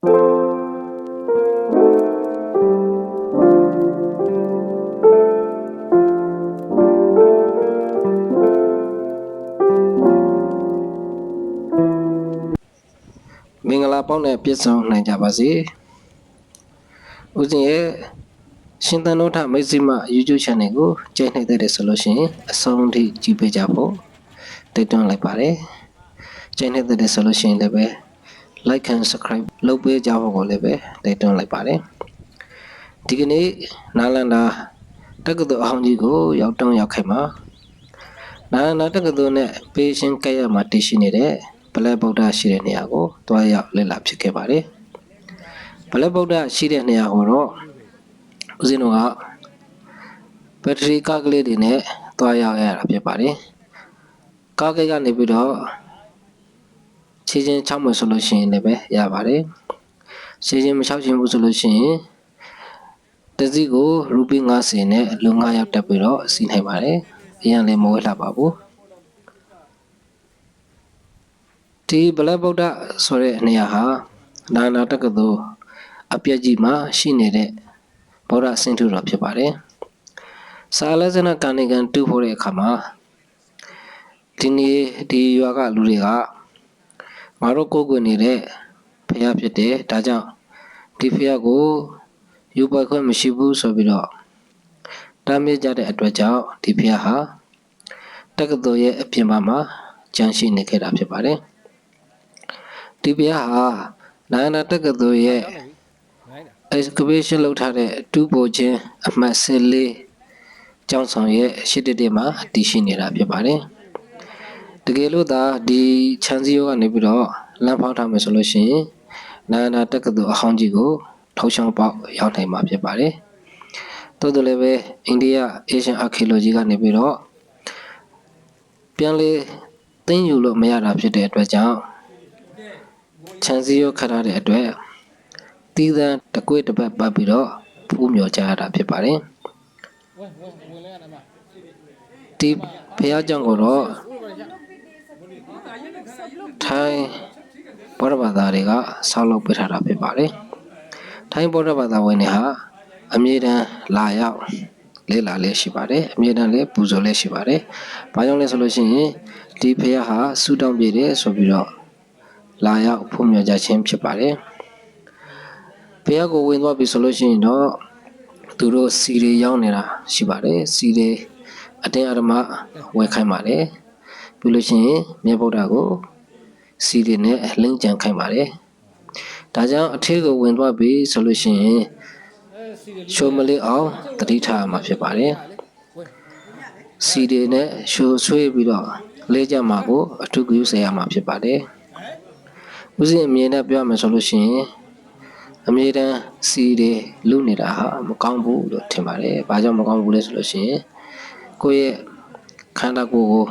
မင်္ဂလာပေါင်းနဲ့ပြည့်စုံနိုင်ကြပါစေဦးဇင်းရဲ့ရှင်သန်တို့ထမိတ်ဆွေမ YouTube channel ကိုကြိုက်နေတဲ့တယ်ဆိုလို့ရှိရင်အဆုံးထိကြည့်ပေးကြဖို့တိုက်တွန်းလိုက်ပါတယ်ကြိုက်နေတဲ့တယ်ဆိုလို့ရှိရင်လည်းပဲ like and subscribe လုပ်ပေးကြဖို့ကိုလည်းပဲတိုက်တွန်းလိုက်ပါတယ်ဒီကနေ့နာလန္ဒာတက္ကသိုလ်အဟောင်းကြီးကိုရောက်တောင်းရောက်ခဲ့မှာနာလန္ဒာတက္ကသိုလ်နဲ့ပေးရှင်းကဲရမှာတည်ရှိနေတဲ့ဗလက်ဗုဒ္ဓရှိတဲ့နေရာကိုတွားရောက်လေ့လာဖြစ်ခဲ့ပါတယ်ဗလက်ဗုဒ္ဓရှိတဲ့နေရာကိုတော့ဦးဇင်းတို့ကဘက်ထရီကားကလေးတွေနဲ့တွားရောက်ရတာဖြစ်ပါတယ်ကားကလေးကနေပြီးတော့ ခြေချင်းချောက်မယ်ဆိုလို့ရှိရင်လည်းပဲရပါတယ်ခြေချင်းမချောက်ချင်ဘူးဆိုလို့ရှိရင်တစ်စီးကိုရူပီ90နဲ့လူ9ရောက်တက်ပြီးတော့စီးနိုင်ပါတယ်အရင်လည်းမဝဲလှပါဘူးဒီဗလက်ဗုဒ္ဓဆိုတဲ့နေရာဟာနာနာတက္ကသိုလ်အပြည့်ကြီးမှာရှိနေတဲ့ဗုဒ္ဓဆင်းထုတော်ဖြစ်ပါတယ်။စာလဇနကာနိကန်တူဖို့တဲ့အခါမှာဒီနေ့ဒီရွာကလူတွေက ငါတို့ကိုယ်ကိုယ်နေတဲ့ဖះဖြစ်တယ်ဒါကြောင့်ဒီဖះကိုယူပိုက်ခွင့်မရှိဘူးဆိုပြီးတော့တားမြစ်ကြတဲ့အတွက်ကြောင့်ဒီဖះဟာတက္ကသိုလ်ရဲ့အပြင်ဘက်မှာကျန်ရှိနေခဲ့တာဖြစ်ပါတယ်။ဒီပြားဟာနာနာတက္ကသိုလ်ရဲ့ excavation လုပ်ထားတဲ့တူပိုချင်းအမှတ်14ကျောင်းဆောင်ရဲ့ရှစ်တတိမှာတည်ရှိနေတာဖြစ်ပါတယ်။တ ကယ်လို့သာဒီချန်စီယောကနေပြီးတော့လမ်းဖောက်ထားမယ်ဆိုလို့ရှိရင်နာနာတက္ကသိုလ်အဟောင်းကြီးကိုထောက်ချောင်းပေါက်ရောက်နိုင်မှာဖြစ်ပါတယ်။သို့တော်လည်းပဲအိန္ဒိယ Asian Archaeology ကနေပြီးတော့ပြန်လေသိမ်းယူလို့မရတာဖြစ်တဲ့အတွက်ကြောင့်ခြံစည်းရောခတ်ထားတဲ့အတွက်တီးသန်းတစ်ကွေ့တစ်ပတ်ပတ်ပြီးတော့ဖူးမြော်ကြရတာဖြစ်ပါတယ်ဒီဘုရားကျောင်းကိုတော့ ထိုင်းဘောရဘာသာတွေကဆောက်လုပ်ပေးထားတာဖြစ်ပါတယ်ထိုင်းဘောရဘာသာဝင်တွေဟာအမြဲတမ်းလာရောက်လေ့လာလေးရှိပါတယ်အမြဲတမ်းလည်းပူဇော်လေးရှိပါတယ်ဘာကြောင့်လဲဆိုလို့ရှိရင်ဒီဘုရားဟာဆူတောင်းပြည့်တယ်ဆိုပြီးတော့လာရောက်ဖုံးမြော်ကြခြင်းဖြစ်ပါတယ်။ဘုရားကိုဝင်သွားပြီဆိုလို့ရှိရင်တော့သူတို့စီတွေရောက်နေတာရှိပါတယ်။စီတွေအတင်းအဓမ္မဝယ်ခိုင်းပါတယ်။ပြီးလို့ရှိရင်မြတ်ဗုဒ္ဓကို စီတွေနဲ့လိမ့်ကြံခိုင်းပါတယ်။ဒါကြောင့်အထက်ကိုဝင်သွားပြီဆိုလို့ရှိရင်ရှိုးမလေးအောင်တတိထားမှာဖြစ်ပါတယ်။စီတွေနဲ့ရှိုးဆွေးပြီးတော့လဲကြမှာကိုအထုကူးစေရမှာဖြစ်ပါတယ်။ဦးစင်အမြင်နဲ့ပြောရမယ်ဆိုလို့ရှိရင်အမြဲတမ်းစီတွေလူနေတာဟာမကောင်းဘူးလို့ထင်ပါတယ်။ဘာကြောင့်မကောင်းဘူးလဲဆိုလို့ရှိရင်ကိုယ့်ရဲ့ခန္ဓာကိုယ်ကို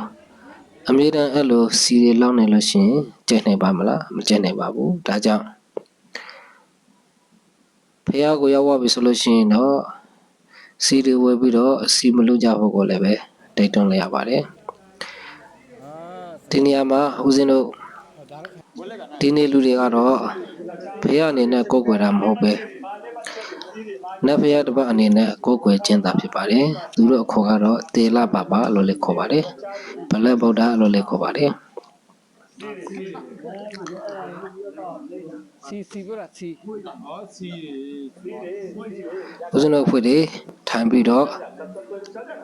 အမြဲတမ်းအဲ့လိုစီတွေလောက်နေလို့ရှိရင်ကျက်နိုင်ပါမလားမကျက်နိုင်ပါဘူး။ဒါကြောင့်ဖះကိုရောက်သွားပြီဆိုလို့ရှိရင်တော့စီတွေဝယ်ပြီးတော့စီမလို့ကြဖို့ကိုလည်းပဲတိုက်တွန်းလိုက်ရပါတယ်။ဒီနေရာမှာဦးစင်တို့ဒီနေ့လူတွေကတော့ဖះအနေနဲ့ကိုယ်ကွယ်တာမဟုတ်ပဲ နတ်ဖះတစ်ပတ်အနေနဲ့ကိုယ်ကွယ်ခြင်းသာဖြစ်ပါတယ်သူတို့အခေါ်ကတော့တေလပပလို့လည်းခေါ်ပါတယ်ဗလက်ဗုဒ္ဓလို့လည်းခေါ်ပါတယ်စီစီပြောတာစီဦးဇင်းတို့အဖွဲ့တွေထိုင်ပြီးတော့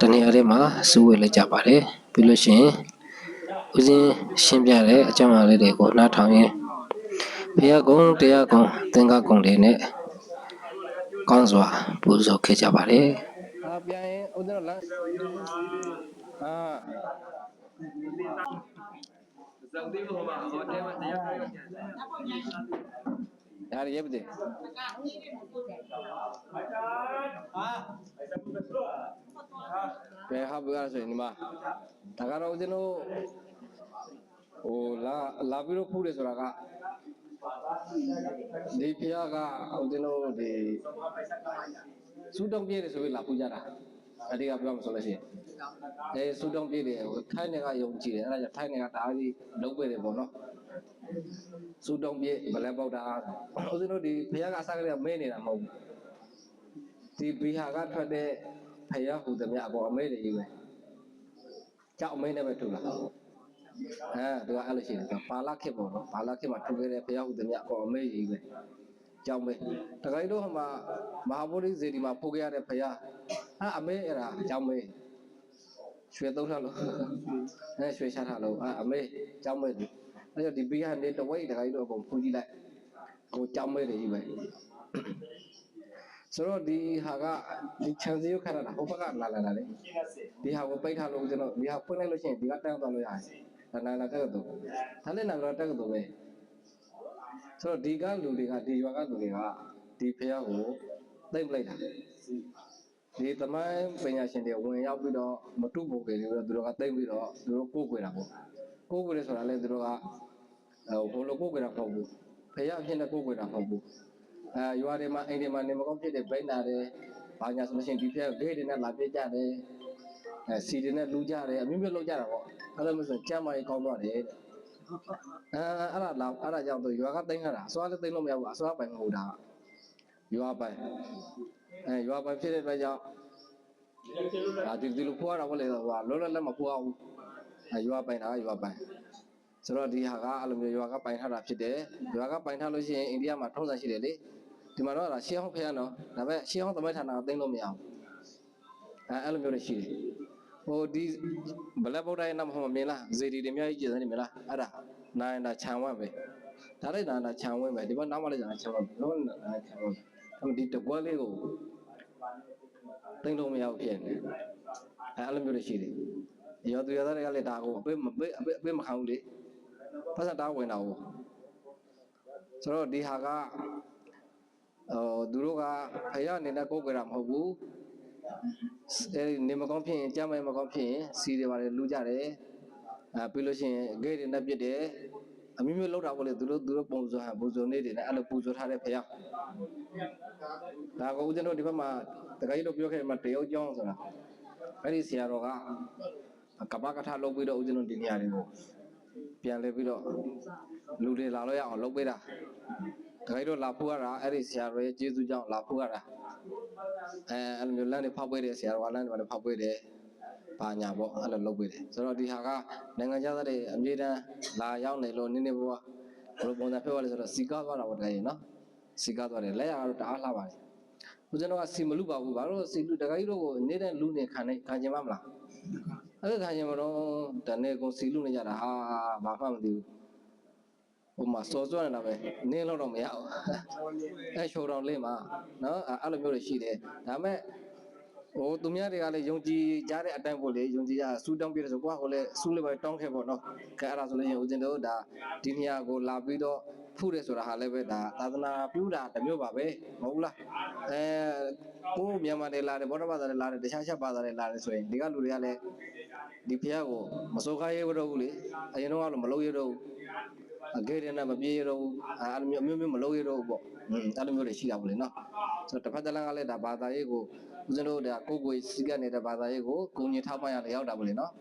တနေရာထဲမှာစုဝေးလိုက်ကြပါတယ်ပြီးလို့ရှိရင်ဦးဇင်းရှင်းပြတဲ့အကြောင်းအရာလေးတွေကိုနားထောင်ရင်ဘုရားကုံတရားကုံသင်္ကကုံတွေနဲ့ ကောင်းစွာပူဇော်ခဲ့ကြပါတယ်အာပြန်ရင်ဦးဇင်းတို့လမ်းအာဒါရရပြီဘယ်ဟာပြောရဆိုရင်ဒီမှာဒါကတော့ဦးဇင်းတို့ဟိုလာလာပြီးတော့ဖူးတယ်ဆိုတာက ဒီဖះကဦးဇင်းတို့ဒီစူတောင်းပြည့်တယ်ဆိုပြီးလာပူကြတာအတိကပြောမှဆိုလို့ရှိရင်အဲစူတောင်းပြည့်တယ်ဟိုထိုင်းနယ်ကယုံကြည်တယ်အဲ့ဒါကြောင့်ထိုင်းနယ်ကတအားကြီးလုံးပေးတယ်ပေါ့နော်စူတုံးပြည့်ဗလဲဗုဒ္ဓဦးဇင်းတို့ဒီဘုရားကအစကတည်းကမဲနေတာမဟုတ်ဘူးဒီဘီဟာကထွက်တဲ့ဘုရားဟူသည်မြတ်အပေါ်အမဲတွေကြီးပဲကြောက်အမဲနဲ့ပဲထူလာ အဲသူကအဲ့လိုရှိတယ်သူကပါဠခေတ်ပေါ့နော်ပါဠခေတ်မှာထူခဲ့တဲ့ဘုရားဟူသည်မြတ်အပေါ်အမဲကြီးပဲကြောက်မဲတခါကြီးတို့ဟိုမှာမဟာဗုဒ္ဓဇေဒီမှာပို့ခဲ့ရတဲ့ဘုရားအဲအမဲအဲ့ဒါကြောက်မဲရွှေသုံးထားလို့အဲရွှေချထားလို့အဲအမေကြောင်းမဲဒီအဲကြောင့်ဒီဘီကနေတဝိတ်တခါကြီးတော့အကုန်ဖူးကြည့်လိုက်ဟိုကြောင်းမဲတွေကြီးပဲဆိုတော့ဒီဟာကဒီချန်စီကိုခရတာဟိုဘက်ကလာလာလာလေဒီဟာကိုပိတ်ထားလို့ကျွန်တော်ဒီဟာဖွင့်လိုက်လို့ရှိရင်ဒီကတန်းသွားလို့ရတယ် ဒါနာနာတက်ကတော့ဒါလည်းနာတော့တက်ကတော့ပဲဆိုတော့ဒီကလူတွေကဒီရွာကလူတွေကဒီဖះကိုသိမ့်ပလိုက်တာဒီသမိုင်းပညာရှင်တွေဝင်ရောက်ပြီးတော့မတုဖို့ကြပြီးတော့သူတို့ကတိတ်ပြီးတော့သူတို့ကိုးကွယ်တာပေါ့ကိုးကွယ်ရဆိုတာလည်းသူတို့ကဟိုဘလိုကိုးကွယ်တာမဟုတ်ဘူးဖယားဖြစ်တဲ့ကိုးကွယ်တာမဟုတ်ဘူးအဲရွာတွေမှာအိမ်တွေမှာနေမကောင်းဖြစ်တဲ့ဗိန်းနာတွေဘာညာဆိုလို့ရှိရင်ဒီဖယားဂိတ်တွေနဲ့လာပြကြတယ် အဲစီတွေနဲ့လူကြတယ်အမျိုးမျိုးလုပ်ကြတာပေါ့အဲ့လိုမျိုးဆိုကျမ်းမာရေးကောင်းသွားတယ်တဲ့အဲအဲ့ဒါလောက်အဲ့ဒါကြောင့်သူရွာကတိတ်ခါတာအစွာလည်းတိတ်လို့မရဘူးအစွာပိုင်မဟုတ်တာရွာပိုင်အဲရွာပိုင်ဖြစ်တဲ့အတွက်ကြောင့်ဒါဒီဒီလိုဖွားတာပေါ့လေဟိုကလောလောလတ်မဖွားဘူးအဲရွာပိုင်တာကရွာပိုင်ဆိုတော့ဒီဟာကအဲ့လိုမျိုးရွာကပိုင်ထားတာဖြစ်တယ်ရွာကပိုင်ထားလို့ရှိရင်အိန္ဒိယမှာထုံးစံရှိတယ်လေဒီမှာတော့ဒါရှေးဟောင်းဖះနော်ဒါပေမဲ့ရှေးဟောင်းသမိုင်းဌာနကသိမ်းလို့မရဘူးအဲအဲ့လိုမျိုးတွေရှိတယ် ဟိုဒီဘလက်ဗုဒ္ဓရဲ့နောက်မှာမမြင်လားဇေဒီတွေအများကြီးကျည်စမ်းနေမလားအဲ့ဒါနာယန္တာခြံဝတ်ပဲဒါလည်းနာယန္တာခြံဝတ်ပဲဒီဘက်နောက်မှလည်းခြံဝတ်ပဲလုံးနာယန္တာခြံဝတ်ပဲဒီတကွက်လေးကိုသိမ့်လို့မရဘူးဖြစ်နေတယ်အဲအဲ့လိုမျိုးတွေရှိတယ်ရောသူရသားတွေကလည်းဒါကိုအပေးမပေးအပေးအပေးမခံဘူးလေပတ်စံတားဝင်တာကိုဆိုတော့ဒီဟာကဟိုသူတို့ကဖယားအနေနဲ့ကိုယ်ကြတာမဟုတ်ဘူး အဲဒီနေမကောင်းဖြစ်ရင်ကြမ်းမိုင်မကောင်းဖြစ်ရင်စီတွေပါတယ်လူကြတယ်အဲပြီးလို့ရှိရင်ဂိတ်တွေနဲ့ပြစ်တယ်အမျိုးမျိုးလောက်တာပေါ့လေသူတို့သူတို့ပုံစံဟန်ပုံစံနေတွေနဲ့အဲ့လိုပူဇော်ထားတဲ့ဖယားဒါကဦးဇင်းတို့ဒီဘက်မှာတခါကြီးတို့ပြောခဲ့မှာတရုတ်ကျောင်းဆိုတာအဲ့ဒီဆရာတော်ကကပ္ပကထလုပ်ပြီးတော့ဦးဇင်းတို့ဒီနေရာတွေကိုပြန်လဲပြီးတော့လူတွေလာလို့ရအောင်လုပ်ပေးတာတခါကြီးတို့လာဖို့ရတာအဲ့ဒီဆရာတော်ရဲ့ကျေးဇူးကြောင့်လာဖို့ရတာ အဲအဲ့လိုမျိုးလမ်းတွေဖောက်ပေးတယ်ဆရာတော်ကလမ်းတွေဖောက်ပေးတယ်ပါညာပေါ့အဲ့လိုလုပ်ပေးတယ်ဆိုတော့ဒီဟာကနိုင်ငံခြားသားတွေအမြဲတမ်းလာရောက်နေလို့နည်းနည်းဘဝဘယ်လိုပုံစံဖြစ်သွားလဲဆိုတော့စီကားသွားတာပေါ့တခါကြီးနော်စီကားသွားတယ်လက်ရကတော့တအားလှပါတယ်ဦးဇင်းတို့ကစီမလူပါဘူးဘာလို့စီလူတခါကြီးတို့ကိုနေတဲ့လူနေခံနေခံကျင်မမလားအဲ့ဒါခံကျင်မတော့တနေ့ကိုစီလူနေကြတာဟာဘာမှမသိဘူး ဟိုမှာစော်စွနေတာပဲနင်းလို့တော့မရဘူးအဲချိုးတော်လေးမှာနော်အဲ့လိုမျိုးတွေရှိတယ်ဒါပေမဲ့ဟိုသူများတွေကလည်းယုံကြည်ကြတဲ့အတိုင်းပေါ့လေယုံကြည်ကြစူးတောင်းပြတယ်ဆိုကိုကဟိုလေစူးလေးပဲတောင်းခဲ့ပေါ့နော်ခဲအဲ့ဒါဆိုလို့ရင်ဦးဇင်းတို့ဒါဒီနေရာကိုလာပြီးတော့ဖုတယ်ဆိုတာဟာလည်းပဲဒါသာသနာပြုတာတစ်မျိုးပါပဲမဟုတ်ဘူးလားအဲကိုမြန်မာတွေလာတယ်ဗုဒ္ဓဘာသာတွေလာတယ်တခြားခြားဘာသာတွေလာတယ်ဆိုရင်ဒီကလူတွေကလည်းဒီဖះကိုမစိုးခိုင်းရတော့ဘူးလေအရင်တော့ကလည်းမလုပ်ရတော့ဘူး အကဲတယ်နဲ့မပြေရတော့ဘူးအဲ့လိုမျိုးမျိုးမလုပ်ရတော့ဘူးပေါ့อืมအဲ့လိုမျိုးတွေရှိတာပေါ့လေနော်ဆိုတော့တစ်ဖက်တစ်လမ်းကလည်းဒါဘာသာရေးကိုဦးဇင်းတို့ဒါကိုယ်ကိုယ်စီကနေတဲ့ဘာသာရေးကိုဂုဏ်ကြီးထောက်ပံ့ရလည်းရောက်တာပေါ့လေနော်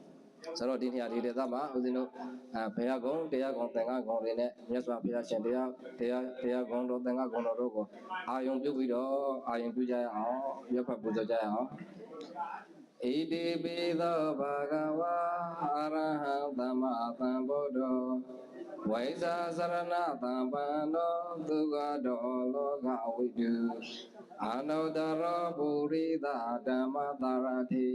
ဆိုတော့ဒီနေရာဒီဒေသမှာဦးဇင်းတို့အဲဘုရားကုံတရားကုံသင်္ဃကုံတွေနဲ့မြတ်စွာဘုရားရှင်တရားတရားတရားကုံတော်သင်္ဃကုံတော်တို့ကိုအာယုံပြုပြီးတော့အာယုံပြုကြရအောင်ရက်ဖတ်ပူဇော်ကြရအောင်ဣတိပိသောဘာဂဝါအရဟံသမ္မာသမ္ဗုဒ္ဓော ဝိဇာစရဏသံပန္နောသုခတောလောကဝိတုအာနုတ္တရောပုရိသဓမ္မတာရတိ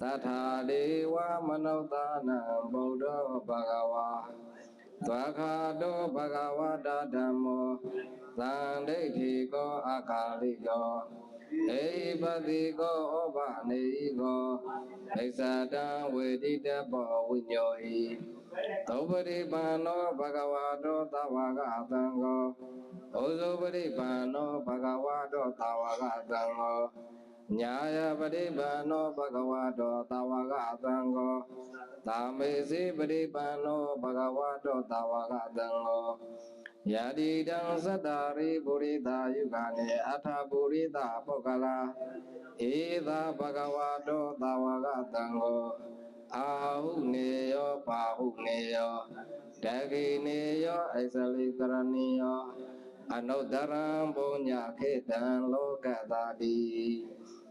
သတ္ထာဒေဝမနုဿာနံဗုဒ္ဓောဘဂဝါသွားခာတောဘဂဝတာဓမ္မောသံဒိဋ္ဌိကောအကာလိကော ဧပတိကောဩဘနေကောဣစ္ဆတံဝေတိတဘောဝိညောဟိသောပရိပန္နောဘဂဝါတောသဝကသံဃောဩဇောပရိပန္နောဘဂဝါတောသဝကသံဃော ညာယပရိပန္နောဘဂဝါတောသဝကသံဃောသာမေစီပရိပန္နောဘဂဝါတောသဝကသံဃောယာတိတံသတ္တာရိပုရိသယုဂာနေအထာပုရိသပုဂ္ဂလာဧသာဘဂဝါတောသာဝကတံဟောအာဟုနေယောပါဟုနေယောတဂိနေယောအိသလိကရဏီယောအနုတ္တရံပုညခေတံလောကတာတိ